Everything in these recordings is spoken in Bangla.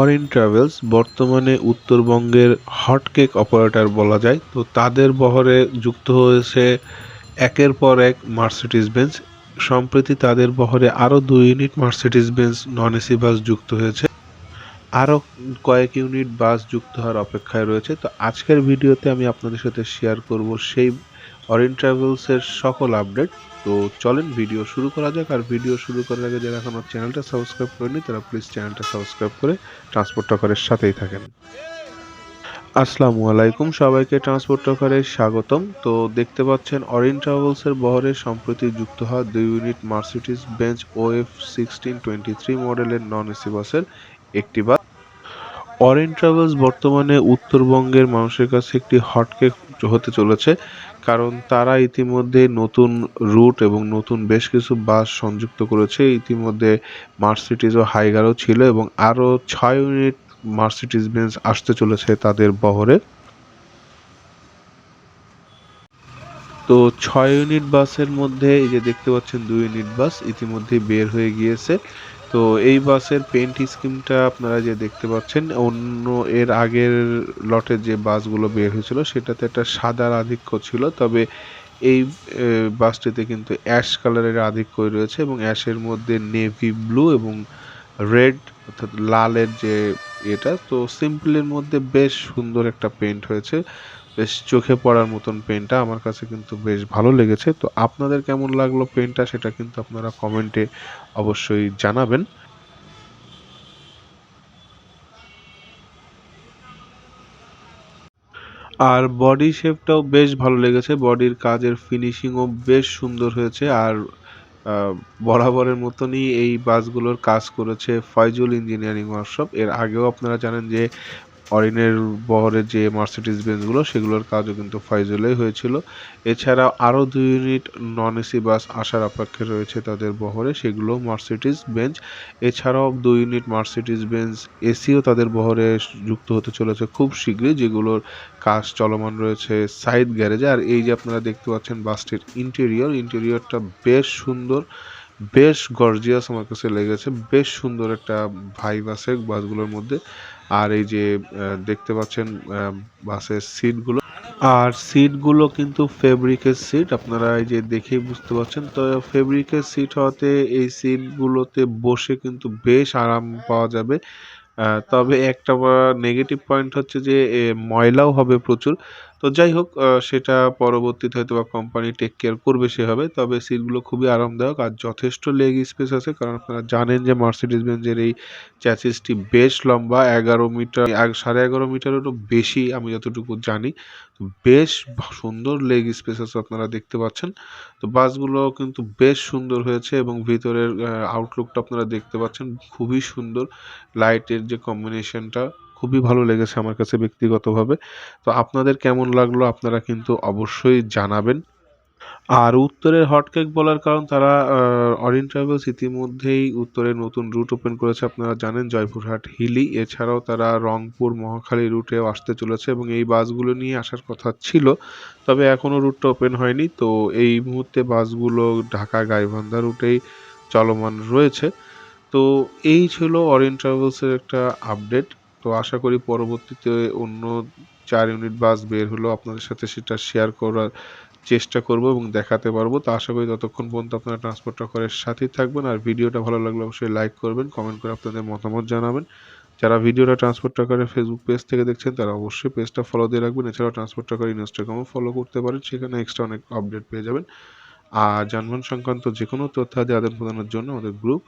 অরিন ট্রাভেলস বর্তমানে উত্তরবঙ্গের হটকেক অপারেটর বলা যায়। তো তাদের বহরে যুক্ত হয়েছে একের পর এক মার্সিডিস বেঞ্চ সম্প্রতি তাদের বহরে আরও দুই unit Mercedes Benz non AC bus যুক্ত হয়েছে। আরও কয়েক ইউনিট বাস যুক্ত হওয়ার অপেক্ষায় রয়েছে। তো আজকের ভিডিওতে আমি আপনাদের সাথে শেয়ার করব সেই অরিন ট্রাভেলসের সকল আপডেট। তো চলেন, ভিডিও শুরু করা যাক। আর ভিডিও শুরু করার আগে যারা এখনও চ্যানেলটা সাবস্ক্রাইব করেনি তারা প্লিজ চ্যানেলটা সাবস্ক্রাইব করে ট্রান্সপোর্ট টকারের সাথেই থাকেন। আসসালামু আলাইকুম সবাইকে ট্রান্সপোর্ট টকারে স্বাগতম। তো দেখতে পাচ্ছেন, অরিন ট্রাভেলসের বহরে সম্প্রতি যুক্ত হওয়া দুই unit Mercedes Benz OF sixteen twenty three মডেলের নন এসি বাসের একটি বাস। অরেন ট্রাভেলস বর্তমানে উত্তরবঙ্গের মানুষের কাছে একটি হটকেক হতে চলেছে, কারণ তারা ইতিমধ্যে নতুন রুট এবং নতুন বেশ কিছু বাস সংযুক্ত করেছে। ইতিমধ্যে মার্সিডিজ ও হাইগারও ছিল এবং আরও ছয় ইউনিট মার্সিডিজ বেঞ্চ আসতে চলেছে তাদের বহরে। তো ছয় ইউনিট বাসের মধ্যে এই যে দেখতে পাচ্ছেন দুই ইউনিট বাস ইতিমধ্যে বের হয়ে গিয়েছে। তো এই বাসের পেন্ট স্কিমটা আপনারা যে দেখতে পাচ্ছেন, অন্য এর আগের লটের যে বাসগুলো বের হয়েছিল, সেটাতে একটা সাদার আধিক্য ছিল। তবে এই বাসটিতে কিন্তু অ্যাশ কালারের আধিক্য রয়েছে এবং অ্যাশের মধ্যে নেভি ব্লু এবং রেড অর্থাৎ লালের যে এটা, তো সিম্পলের মধ্যে বেশ সুন্দর একটা পেন্ট হয়েছে। বেশ চোখে পড়ার মতন পেনটা আমার কাছে কিন্তু বেশ ভালো লেগেছে। তো আপনাদের কেমন লাগল পেনটা সেটা কিন্তু আপনারা কমেন্টে অবশ্যই জানাবেন। আর বডি শেপটাও বেশ ভালো লেগেছে বডির কাজের ফিনিশিংও বেশ সুন্দর হয়েছে। আর বরাবরের মতনই এই বাসগুলোর কাজ করেছে ফয়জুল ইঞ্জিনিয়ারিং ওয়ার্কশপ এর আগেও আপনারা জানেন যে অরিনের বহরে যে মার্সিডিজ বেঞ্চগুলো সেগুলোর কাজও কিন্তু ফাইজলেই হয়েছিল। এছাড়া আরও দুই ইউনিট নন এসি বাস আসার অপেক্ষায় রয়েছে তাদের বহরে সেগুলো মার্সিডিজ বেঞ্চ এছাড়াও দুই ইউনিট মার্সিডিজ বেঞ্চ এসিও তাদের বহরে যুক্ত হতে চলেছে খুব শীঘ্রই, যেগুলোর কাজ চলমান রয়েছে সাইড গ্যারেজে আর এই যে আপনারা দেখতে পাচ্ছেন বাসটির ইন্টেরিয়র ইন্টেরিয়রটা বেশ সুন্দর, বেশ গর্জিয়াস আমার কাছে লেগেছে, বেশ সুন্দর একটা ভাইব আছে বাসগুলোর মধ্যে। আর এই যে দেখতে পাচ্ছেন বাসের সিটগুলো। আর সিটগুলো কিন্তু ফেব্রিকের সিট, আপনারা এই যে দেখেই বুঝতে পারছেন। তো ফেব্রিকের সিট হওয়াতে এই সিটগুলোতে বসে কিন্তু বেশ আরাম পাওয়া যাবে। তবে একটা নেগেটিভ পয়েন্ট হচ্ছে যে ময়লাও হবে প্রচুর। তো যাই হোক সেটা পরবর্তীতে হয়তো বা কোম্পানি টেক কেয়ার করবে সেভাবে তবে সিটগুলো খুবই আরামদায়ক আর যথেষ্ট লেগ স্পেস আছে। কারণ আপনারা জানেন যে মার্সিডিজ বেঞ্জের এই চ্যাসিসটি বেশ লম্বা, এগারো মিটার সাড়ে এগারো মিটারেরও বেশি আমি যতটুকু জানি। বেশ সুন্দর লেগ স্পেস আছে আপনারা দেখতে পাচ্ছেন। তো বাসগুলো কিন্তু বেশ সুন্দর হয়েছে এবং ভিতরের আউটলুকটা আপনারা দেখতে পাচ্ছেন। খুবই সুন্দর লাইটের যে কম্বিনেশনটা খুবই ভালো লেগেছে আমার কাছে ব্যক্তিগতভাবে। তো আপনাদের কেমন লাগল আপনারা কিন্তু অবশ্যই জানাবেন। আর উত্তরের হটকেক বলার কারণ তারা অরিন ট্রাভেলস ইতিমধ্যেই উত্তরে নতুন রুট ওপেন করেছে। আপনারা জানেন জয়পুরহাট হিলি, এছাড়াও তারা রংপুর, মহাখালী রুটেও আসতে চলেছে এবং এই বাসগুলো নিয়ে আসার কথা ছিল, তবে এখনও রুটটা ওপেন হয়নি। তো এই মুহূর্তে বাসগুলো ঢাকা গাইবান্ধা রুটেই চলমান রয়েছে। তো এই ছিল অরিন ট্রাভেলসের একটা আপডেট। তো আশা করি পরবর্তীতে অন্য চার ইউনিট বাস বের হলো আপনাদের সাথে সেটা শেয়ার করার চেষ্টা করব এবং দেখাতে পারব। তো আশা করি ততক্ষণ পর্যন্ত আপনারা ট্রান্সপোর্ট টকারের সাথেই থাকবেন। আর ভিডিওটা ভালো লাগলে অবশ্যই লাইক করবেন কমেন্ট করে আপনাদের মতামত জানাবেন। যারা ভিডিওটা ট্রান্সপোর্ট টকারের ফেসবুক পেজ থেকে দেখছেন, তারা অবশ্যই পেজটা ফলো দিয়ে রাখবেন। এছাড়াও ট্রান্সপোর্ট টকার ইনস্টাগ্রামও ফলো করতে পারেন, সেখানে এক্সট্রা অনেক আপডেট পেয়ে যাবেন। আর যানবাহন সংক্রান্ত যে কোনো তথ্যাদি আদান প্রদানের জন্য আমাদের গ্রুপ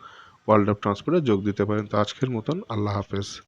ওয়ার্ল্ড অফ ট্রান্সপোর্টে যোগ দিতে পারেন। তো আজকের মতন আল্লাহ হাফেজ।